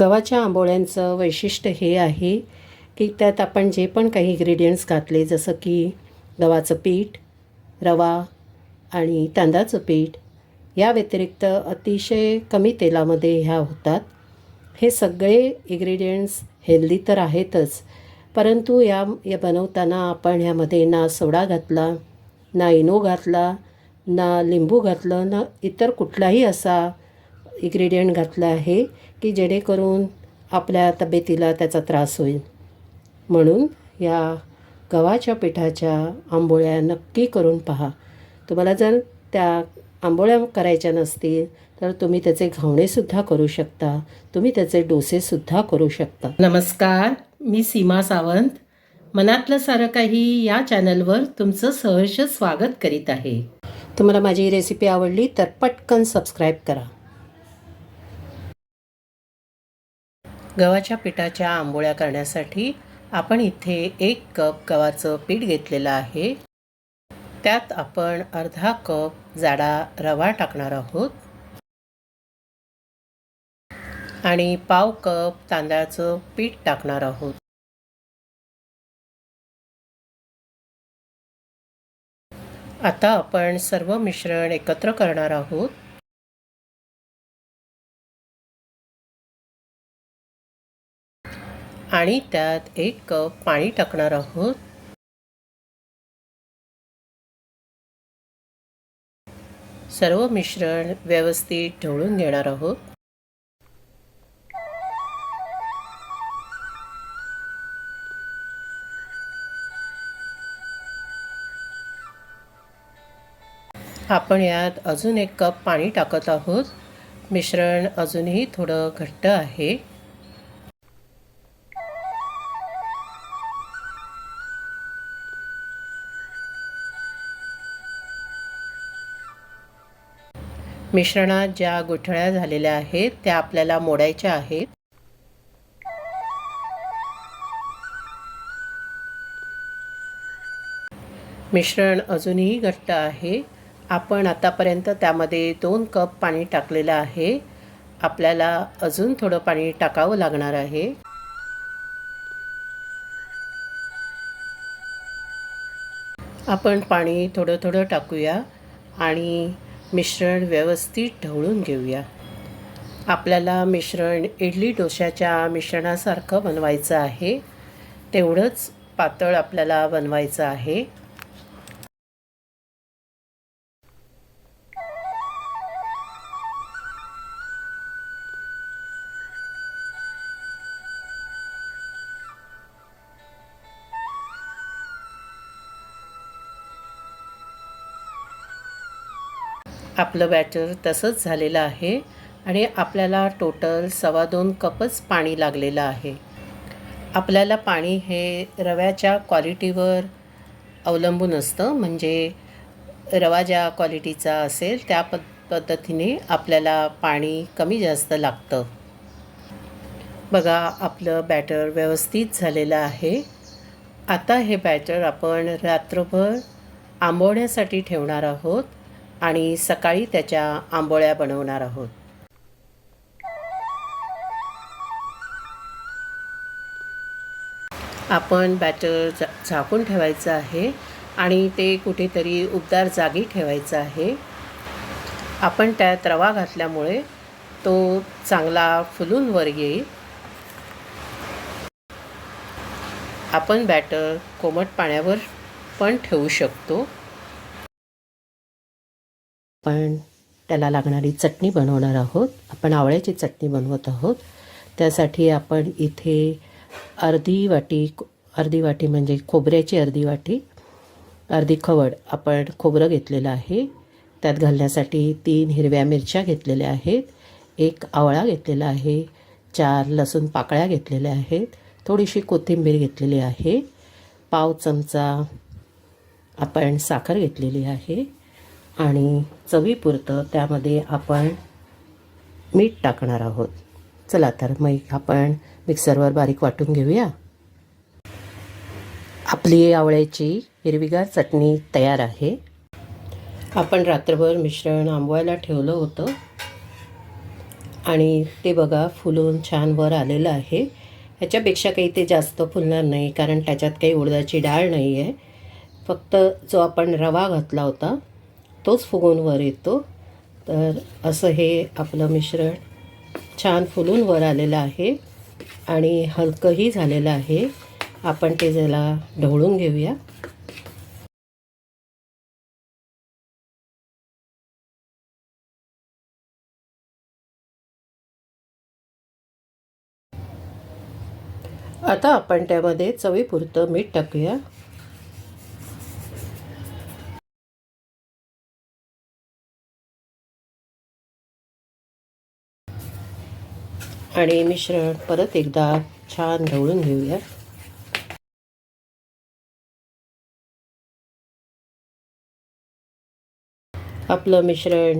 गव्हाच्या आंबोळ्यांचं वैशिष्ट्य हे आहे की त्यात आपण जे पण काही इन्ग्रेडियंट्स घातले जसं की गव्हाचं पीठ रवा आणि तांदळाचं पीठ या व्यतिरिक्त अतिशय कमी तेलामध्ये ह्या होतात. हे सगळे इग्रेडियंट्स हेल्दी तर आहेतच परंतु या या बनवताना आपण ह्यामध्ये ना सोडा घातला ना इनो घातला ना लिंबू घातलं ना इतर कुठलाही असा इग्रेडियंट घातला आहे की जेणेकरून आपल्या तब्येतीला त्याचा त्रास होईल. म्हणून या गव्हाच्या पिठाच्या आंबोळ्या नक्की करून पहा. तुम्हाला जर त्या आंबोळ्या करायच्या नसतील तर तुम्ही त्याचे घावणेसुद्धा करू शकता. तुम्ही त्याचे डोसेसुद्धा करू शकता. नमस्कार मी सीमा सावंत. मनातलं सारं काही या चॅनलवर तुमचं सहर्ष स्वागत करीत आहे. तुम्हाला माझी रेसिपी आवडली तर पटकन सबस्क्राईब करा. गव्हाच्या पिठाच्या आंबोळ्या करण्यासाठी आपण इथे एक कप गव्हाचं पीठ घेतलेलं आहे. त्यात आपण अर्धा कप जाडा रवा टाकणार आहोत. आणि पाव कप तांदळाचं पीठ टाकणार आहोत. आता आपण सर्व मिश्रण एकत्र करणार आहोत. आणि त्यात एक कप पाणी टाकणार आहोत. सर्व मिश्रण व्यवस्थित ढवळून घेणार आहोत. आपण यात अजून एक कप पाणी टाकत आहोत. मिश्रण अजूनही थोडं घट्ट आहे. मिश्रणात ज्या गुठळ्या झालेल्या आहेत त्या आपल्याला मोडायच्या आहेत. मिश्रण अजूनही घट्ट आहे. आपण आतापर्यंत त्यामध्ये दोन कप पाणी टाकलेलं आहे. आपल्याला अजून थोडं पाणी टाकावं लागणार आहे. आपण पाणी थोडं थोडं टाकूया आणि मिश्रण व्यवस्थित ढवळून घेऊया. आपल्याला मिश्रण इडली डोश्याच्या मिश्रणासारखं बनवायचं आहे. तेवढंच पातळ आपल्याला बनवायचं आहे. आपलं बॅटर तसंच झालेलं आहे आणि आपल्याला टोटल सव्वा दोन कपच पाणी लागलेलं आहे. आपल्याला पाणी हे रव्याच्या क्वालिटीवर अवलंबून असतं म्हणजे रवा ज्या क्वालिटीचा असेल त्या पद पद्धतीने आपल्याला पाणी कमी जास्त लागतं. बघा आपलं बॅटर व्यवस्थित झालेलं आहे. आता हे बॅटर आपण रात्रभर आंबवण्यासाठी ठेवणार आहोत. आणि सकाळी त्याच्या आंबोळ्या बनवणार आहोत. आपण बॅटर झा झाकून ठेवायचं आहे आणि ते कुठेतरी उबदार जागी ठेवायचं आहे. आपण त्यात रवा घातल्यामुळे तो चांगला फुलून वर येईल. आपण बॅटर कोमट पाण्यावर पण ठेवू शकतो. आपण त्याला लागणारी चटणी बनवणार आहोत. आपण आवळ्याची चटणी बनवत आहोत. त्यासाठी आपण इथे अर्धी वाटी अर्धी वाटी म्हणजे खोबऱ्याची अर्धी वाटी अर्धी खवड आपण खोबरं घेतलेलं आहे. त्यात घालण्यासाठी तीन हिरव्या मिरच्या घेतलेल्या आहेत. एक आवळा घेतलेला आहे. चार लसूण पाकळ्या घेतलेल्या आहेत. थोडीशी कोथिंबीर घेतलेली आहे. पाव चमचा आपण साखर घेतलेली आहे. आणि चवीपुरतं त्यामध्ये आपण मीठ टाकणार आहोत. चला तर मग आपण मिक्सरवर बारीक वाटून घेऊया. आपली आवळ्याची हिरवीगार चटणी तयार आहे. आपण रात्रभर मिश्रण आंबवायला ठेवलं होतं. आणि ते बघा फुलून छान वर आलेलं आहे. ह्याच्यापेक्षा काही ते जास्त फुलणार नाही कारण त्याच्यात काही उडदाची डाळ नाही आहे फक्त जो आपण रवा घातला होता तोच फुगून वर येतो. तर असं हे आपलं मिश्रण छान फुलून वर आलेलं आहे आणि हलकंही झालेलं आहे. आपण ते ज्याला ढवळून घेऊया. आता आपण त्यामध्ये चवीपुरतं मीठ टाकूया. आणि मिश्रण परत एकदा छान ढवळून घेऊया. आपलं मिश्रण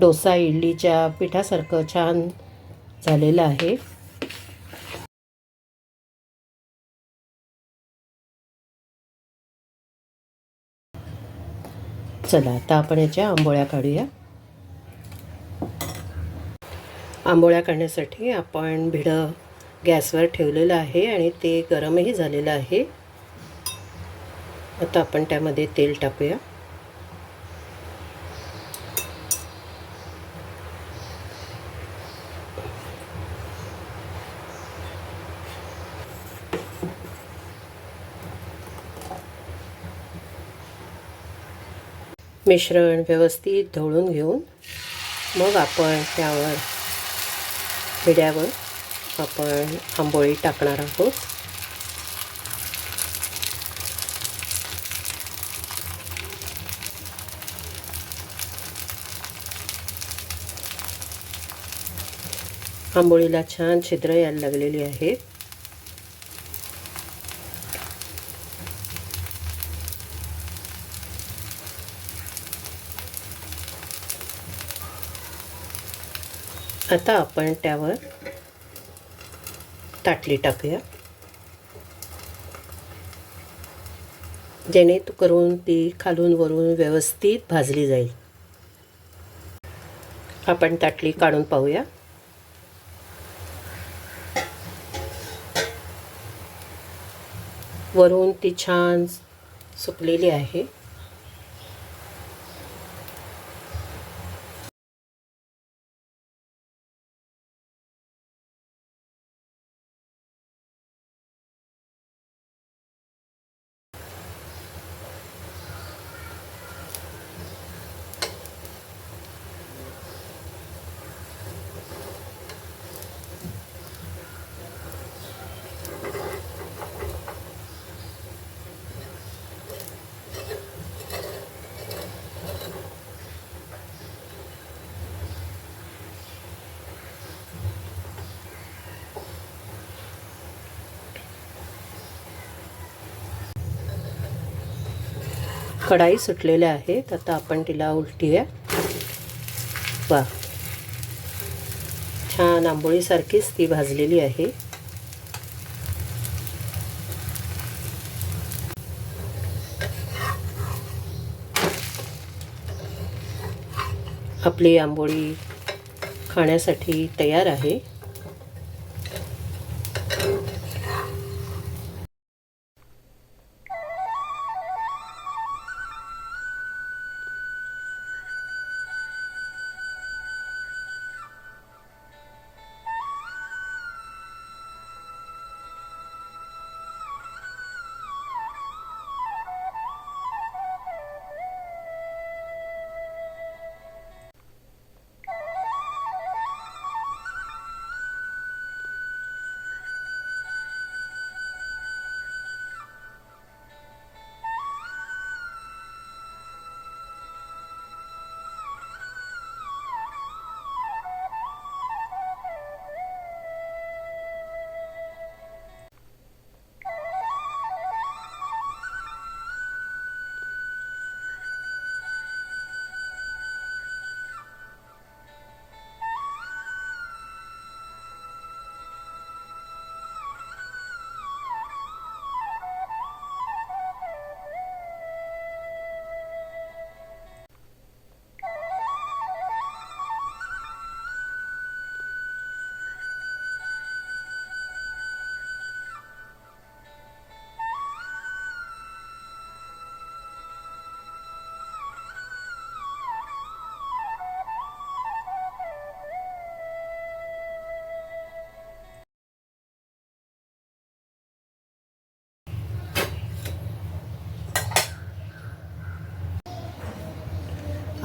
डोसा इडलीच्या पिठासारखं छान झालेलं आहे. चला आता आपण याच्या आंबोळ्या काढूया. आंबोळ्या काढण्यासाठी आपण भिडं गॅसवर ठेवलेलं आहे आणि ते गरमही झालेलं आहे. आता आपण त्यामध्ये तेल टाकूया. मिश्रण व्यवस्थित ढवळून घेऊन मग आपण त्यावर हिड्यावर आपण आंबोळी टाकणार आहोत. आंबोळीला छान छिद्र यायला लागलेली आहेत. आता आपण त्यावर ताटली टाकूया. जेणे करून ती खालून वरून व्यवस्थित भाजली जाईल. आपण ताटली काढून पाहूया. वरून ती छान सुकलेली आहे. कढाई सुटलेल्या आहेत. आता आपण तिला उलटीया. वा. छान आंबोळीसारखीच ती भाजलेली आहे. आपली आंबोळी खाण्यासाठी तयार आहे.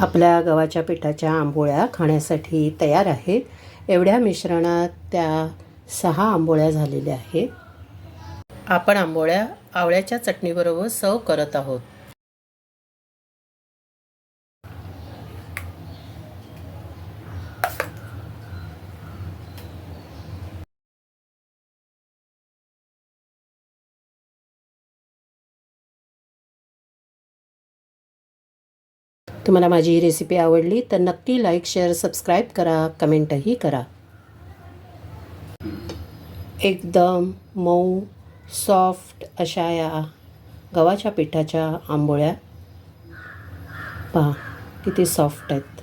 आपल्या गव्हाच्या पिठाच्या आंबोळ्या खाण्यासाठी तयार आहेत. एवढ्या मिश्रणात त्या सहा आंबोळ्या झालेल्या आहेत. आपण आंबोळ्या आवळ्याच्या चटणीबरोबर सर्व करत आहोत. तुम्हाला माझी ही रेसिपी आवडली तर नक्की लाईक शेअर सबस्क्राईब करा कमेंटही करा. एकदम मऊ सॉफ्ट अशा या गव्हाच्या पिठाच्या आंबोळ्या. पहा किती सॉफ्ट आहेत.